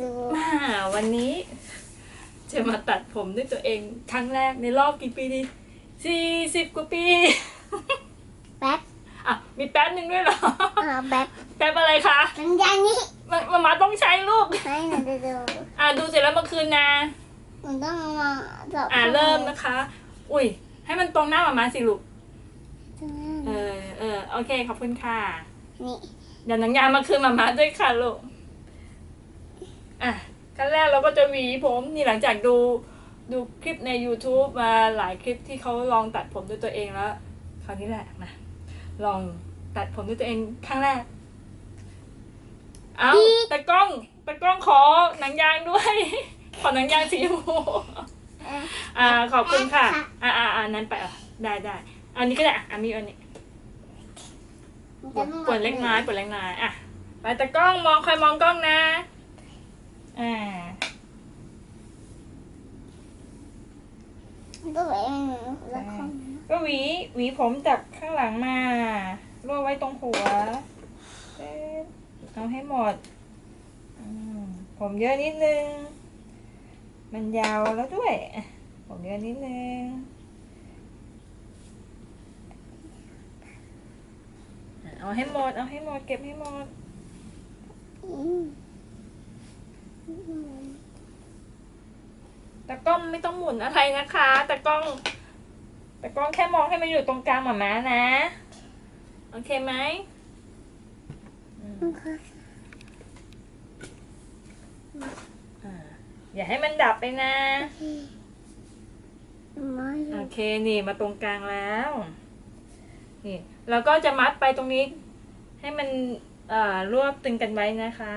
ดูมาวันนี้ จะมาตัดผมด้วยตัวเองครั้งแรกในรอบกี่ปีดีสี่สิบกว่าปี แป๊บอะมีแป๊บหนึ่งด้วยเหรอ อ่าแป๊บแป๊บอะไรคะมันอย่างนี้มามามาต้องใช้ลูก ให้หนูดูดูอะดูเสร็จแล้วเมื่อคืนนะ หนูต้องเอามาสอบอะเริ่มนะคะ อุ้ย ให้มันตรงหน้ามามาสิลูกเออเออโอเคขอบคุณค่ะ นี่ เดี๋ยวหนังยางมาคืนมามาด้วยค่ะลูก อะขั้นแรกเราก็จะหวีผมนี่หลังจากดูดูคลิปใน YouTube มาหลายคลิปที่เขาลองตัดผมด้วยตัวเองแล้ว คราวนี้แหละมาลองตัดผมด้วยตัวเองครั้งแรก เอาตะกล้องตะกล้องขอหนังยางด้วย ขอหนังยางสีชมพูเอ่ออ่าขอบคุณค่ะ อ่าอ่าอ่านั้นไปอะได้ได้อันนี้ก็ได้อะอันนี้อันนี้มันจะต้องปวดเล็กน้อยปวดเล็กน้อยอะไปตะกล้องมองคอยมองกล้องนะ อ่ามันก็แบบแล้วก็ก็หวีหวีผมจากข้างหลังมาลวกไว้ตรงหัวเอ๊ะเอาให้หมดอืมผมเยอะนิดนึง มันยาวแล้วด้วยอะผมเยอะนิดนึงอะเอาให้หมด เอาให้หมด เก็บให้หมด อืม ตะกล้องไม่ต้องหมุนอะไรนะคะตะกล้องตะกล้องแค่มองให้มันอยู่ตรงกลางหมาม้านะ โอเคไหมอืมอ่าอย่าให้มันดับไปนะไม่โอเคนี่มาตรงกลางแล้วนี่เราก็จะมัดไปตรงนี้ ให้มันเอ่อรวบตึงกันไว้นะคะ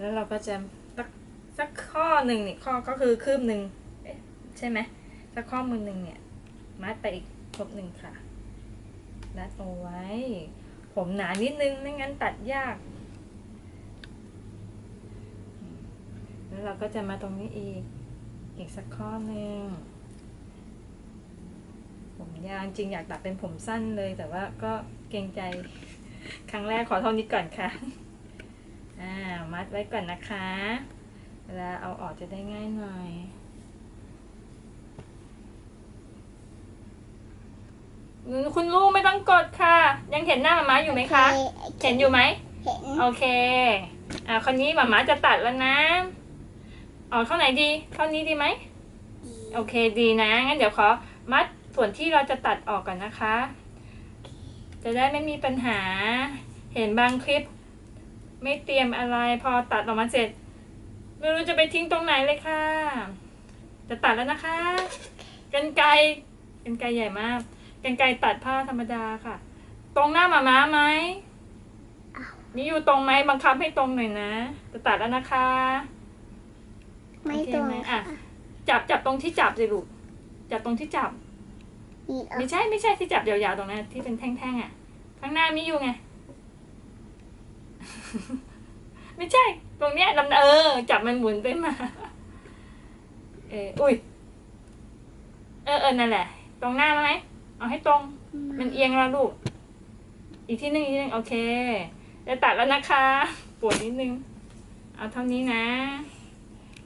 แล้วเราก็จะสักสักข้อหนึ่งเนี่ยข้อก็คือคืบหนึ่งใช่ไหมสักข้อมือหนึ่งเนี่ย มัดไปอีกครบหนึ่งค่ะรัดเอาไว้ ผมหนานิดนึงไม่งั้นตัดยาก แล้วเราก็จะมาตรงนี้อีก อีกสักข้อหนึ่งผมยาวจริงอยากตัดเป็นผมสั้นเลย แต่ว่าก็เกรงใจครั้งแรกขอเท่านี้ก่อนค่ะ อ่ามัดไว้ก่อนนะคะ เวลาเอาออกจะได้ง่ายหน่อยคุณลูกไม่ต้องกดค่ะ ยังเห็นหน้าหมาม้าอยู่ไหมคะ เห็นอยู่ไหมเห็นโอเค อ่าคนนี้หมาม้าจะตัดแล้วนะออกเข้าไหนดีเข้านี้ดีไหมโอเคดีนะ งั้นเดี๋ยวขอมัดส่วนที่เราจะตัดออกก่อนนะคะ จะได้ไม่มีปัญหา เห็นบางคลิป ไม่เตรียมอะไรพอตัดออกมาเสร็จ ไม่รู้จะไปทิ้งตรงไหนเลยค่ะ จะตัดแล้วนะคะ กันไกรกันไกรใหญ่มาก กันไกรตัดผ้าธรรมดาค่ะ ตรงหน้าหมาม้าไหมนี่อยู่ตรงไหมบังคับให้ตรงหน่อยนะ จะตัดแล้วนะคะ ไม่โอเคตรงไหมอะ จับจับตรงที่จับสิลูกจับตรงที่จับนี่เอาไม่ใช่ไม่ใช่ที่จับยาวๆตรงนั้นที่เป็นแท่งๆอะ ข้างหน้ามีอยู่ไง ไม่ใช่ ตรงเนี้ยลำเออ จับมันหมุนไปมา เอออุ้ย เออเออนั่นแหละ ตรงหน้าไหมเอาให้ตรง มันเอียงแล้วลูก อีกที่หนึ่งอีกที่หนึ่งโอเคจะตัดแล้วนะคะ ปวดนิดนึง เอาเท่านี้นะ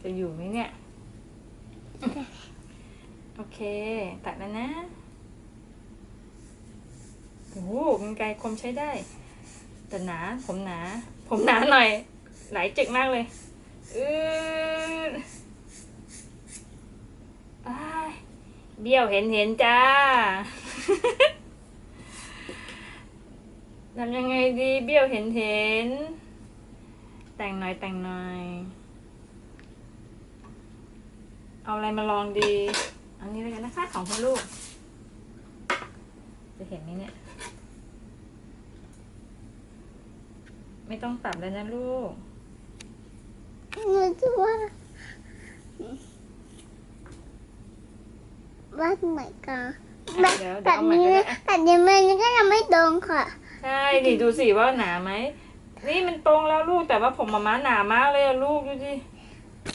จะอยู่ไหมเนี่ย โอเค ตัดแล้วนะโอ้โหกรรไกรคมใช้ได้ แต่หนาผมหนา ผมหนาหน่อย ไหลเจ็กมากเลยอืออ้เบี้ยวเห็นเห็นจ้าทำยังไงดีเบี้ยวเห็นเห็น แต่งหน่อยแต่งหน่อย เอาอะไรมาลองดี อันนี้แล้วกันนะคะของคุณลูก จะเห็นไหมเนี่ย ไม่ต้องปรับแล้วนะลูกหนูจะว่าว่าไหนกันอะเดี๋ยวเดี๋ตัยวดเอาใหม่นี้ก็ได้อะตัดนี้มันก็ยังไม่ตรงค่ะใช่ดิดูสิว่าหนาไหม นี่มันตรงแล้วลูกแต่ว่าผมมาม้าหนามากเลยอะลูกดูดิ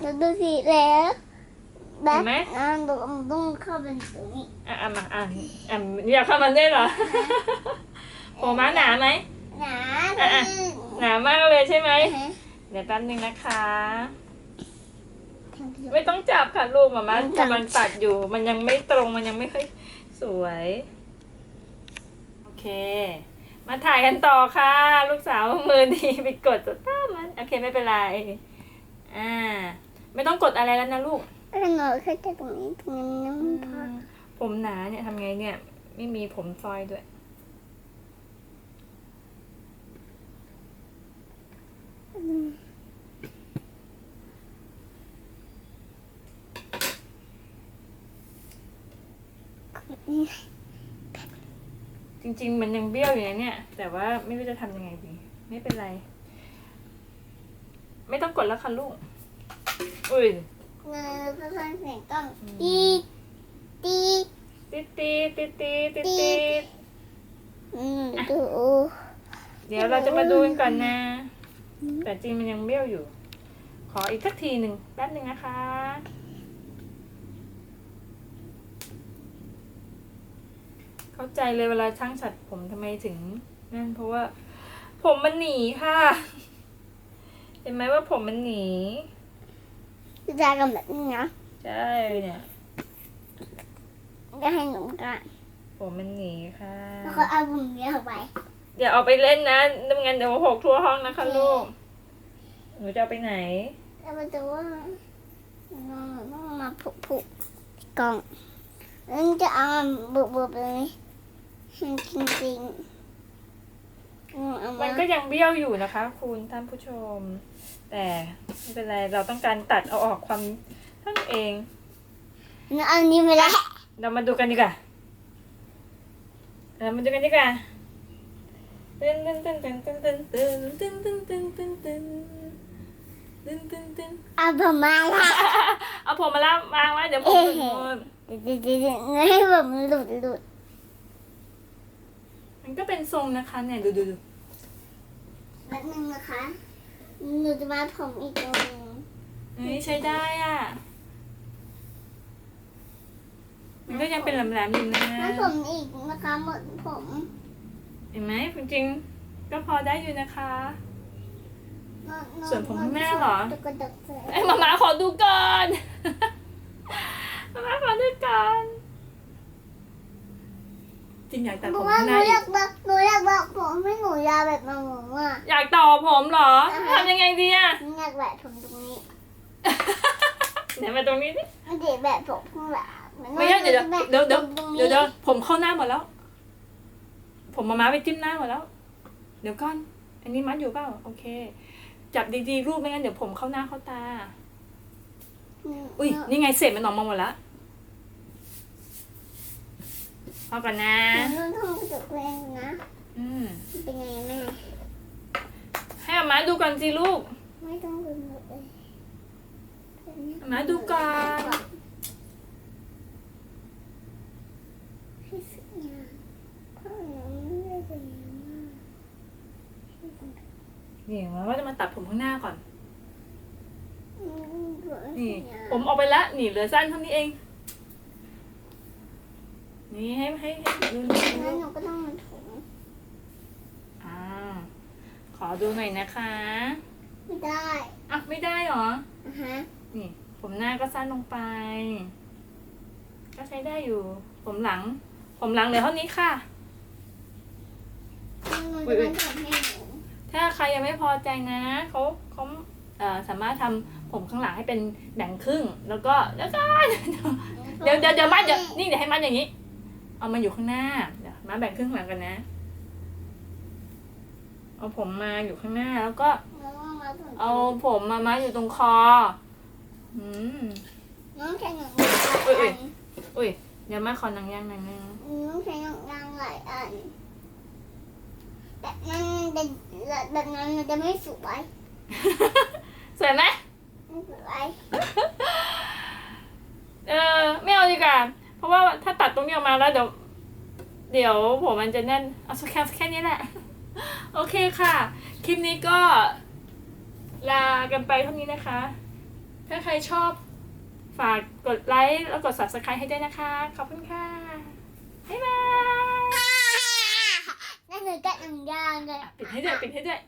เราดูสิแล้วแบเห็บนไหมอ่าต้องต้องเข้าเป็นตรงนี้อะอะมาอะอะอยากเข้ามาด้วยเหรอ ผมม้าหนาไหม หนาตรงนี้ หนามากเลยใช่ไหมอะฮะเดี๋ยวแป๊บนึงนะคะทางเดียวไม่ต้องจับค่ะลูกหมามาไม่จับกำลังตัดอยู่ มันยังไม่ตรงมันยังไม่ค่อยสวย โอเค มาถ่ายกันต่อค่ะ ลูกสาวมือดีไปกดสตาร์ทมัน โอเคไม่เป็นไร อ่า ไม่ต้องกดอะไรแล้วนะลูกแล้วหนูแค่จะตรงนี้ตรงนี้นะมันพอผมหนาเนี่ยทำไงเนี่ย ไม่มีผมซอยด้วย นี่จริง ๆ มันยังเบี้ยวอยู่นะเนี่ย แต่ว่าไม่รู้จะทำยังไงดี ไม่เป็นไร ไม่ต้องกดแล้วค่ะลูก อุ้ยเงยเพื่อเสียงกล้องอืมตีตีติดติดติดติดติดติดอืมดูเดี๋ยวเราจะมาดูกันก่อนนะ แต่จริงมันยังเบี้ยวอยู่ ขออีกสักทีหนึ่งแป๊บหนึ่งนะคะ เข้าใจเลยเวลาช่างฉัดผมทำไมถึงนั่นเพราะว่า ผมมันหนีค่ะ เห็นไหมว่าผมมันหนีจะได้กันแบบนี้นะใช่เนี่ยจะให้หนูกันผมมันหนีค่ะแล้วก็เอาบุญนี้เอาไปอย่าเอาไปเล่นนะไม่งั้นเดี๋ยวหกทั่วห้องนะคะลูกหนูจะเอาไปไหนแล้วมาดูว่าน้องต้องมาผุผุกล่องแล้วจะเอาบุบบุบเลย จริงจริงเอามัมานก็ยังเบี้ยวอยู่นะคะ คุณท่านผู้ชม แต่ไม่เป็นไรเราต้องการตัดเอาออกความเท่านั้นเองแล้วเอานี้ไปละเรามาดูกันดีกว่าเรามาดูกันดีกว่าตึ้นตึ้นตึ้นตึ้นตึ้นตึ้นตึ้นตึ้นตึ้นตึ้นตึ้นตึ้นตึ้นตึ้นตึ้นเอาผมมาละเอาผมมาแล้ววางไว้เดี๋ยวผมหลุดหมดเดี๋ยวเดี๋ยวเดี๋ยวให้ผมหลุดหลุด มันก็เป็นทรงนะคะเนี่ยดูดูดูแป๊บนึงนะคะหนูจะมาผมอีกตรงนึงเฮ้ยใช้ได้อะ มันก็ยังเป็นแหลมๆอยู่นะมาผมอีกนะคะหมดผม เห็นไหมจริงๆก็พอได้อยู่นะคะ ส่วนผมข้างหน้าเหรอตะกระดกใส่ไอ้ยมามาขอดูก่อนมามาขอดูก่อน จริงอยากตัดบผอกมว่าข้างหหนูน้าออียากกบอกหนูอยากบอกผมให้หนูยาวแบบมาหมูอะ อยากต่อผมเหรออ่าฮะ ทำยังไงดีอะ หนูอยากแบบผมตรงนี้ไหนมาตรงนี้ดิมันเด็แบบผมข้างหลังนไม่ใช่เดี๋ยวเดี๋ยวเดี๋ยวตรงนี้เดี๋ยวเดี๋ยวผมเข้าหน้าหมดแล้ว ผมมาม้าไปจิ้มหน้าหมดแล้ว เดี๋ยวก่อน อันนี้มัดอยู่เปล่าโอเค จับดีๆรูปไม่งั้นเดี๋ยวผมเข้าหน้าเข้าตา อุ้ยนี่ไงเศษมันออกมาหมดแล้ว พอก่อนนะหนูต้องกระจกแรงนะ อืมเป็นไงแม่ ให้อาม้าดูก่อนสิลูกไม่ต้องกระจกเลยมาดูก่อนให้สักอย่างเพราะหนูไม่ได้เป็นอย่างมากนี่มาว่าจะมาตัดผมข้างหน้าก่อนอืมเผื่อนี่สักอย่างผมออกไปละนี่เหลือสั้นเท่านี้เอง นี่ให้ให้ให้ดูหน่อยงั้นหนูก็ต้องมาถุงอ่าขอดูหน่อยนะคะ ไม่ได้อะไม่ได้เหรอ อะฮะนี่ ผมหน้าก็สั้นลงไป ก็ใช้ได้อยู่ ผมหลัง ผมหลังเหลือเท่านี้ค่ะหนูอุ๊จะยมาทำให้หนูถ้าใครยังไม่พอใจนะเขาเขาเอ่อสามารถทำผมข้างหลังให้เป็นแบ่งครึ่ง แล้วก็แล้วก็ เดี๋ยวเดี๋ยวเดี๋ยวมัดเดี๋ยวนี่เดี๋ยวให้มัดอย่างนี้ เอามาอยู่ข้างหน้าเดี๋ยวมาแบ่งครึ่งหลังกันนะ เอาผมมาอยู่ข้างหน้าแล้วก็ แล้วก็มาถุงเอาผมมามาอยู่ตรงคอ อืม น้องแข็งอย่างอุ๊ยอุ๊อัยนอุ้ยเดี๋ยวมาขอหนังยางหนังนึงน้องแข็งอย่างยางหลายอันแบบนั้นจะแบบนั้นมันจะไม่สวยสวยไหมไม่สวย เออไม่เอาดีกว่า เพราะว่าถ้าตัดตรงนี้ออกมาแล้วเดี๋ยว เดี๋ยวผมมันจะแน่นเอาสักแค่แค่นี้แหละ โอเคค่ะ คลิปนี้ก็ ลากันไปเท่านี้นะคะ ถ้าใครชอบฝากกดไลค์แล้วกด subscribe ให้ด้วยนะคะ ขอบคุณค่ะ บ๊ายบาย นั่นคือกัดหนังยางเลย ปิดให้ด้วยปิดให้ด้วย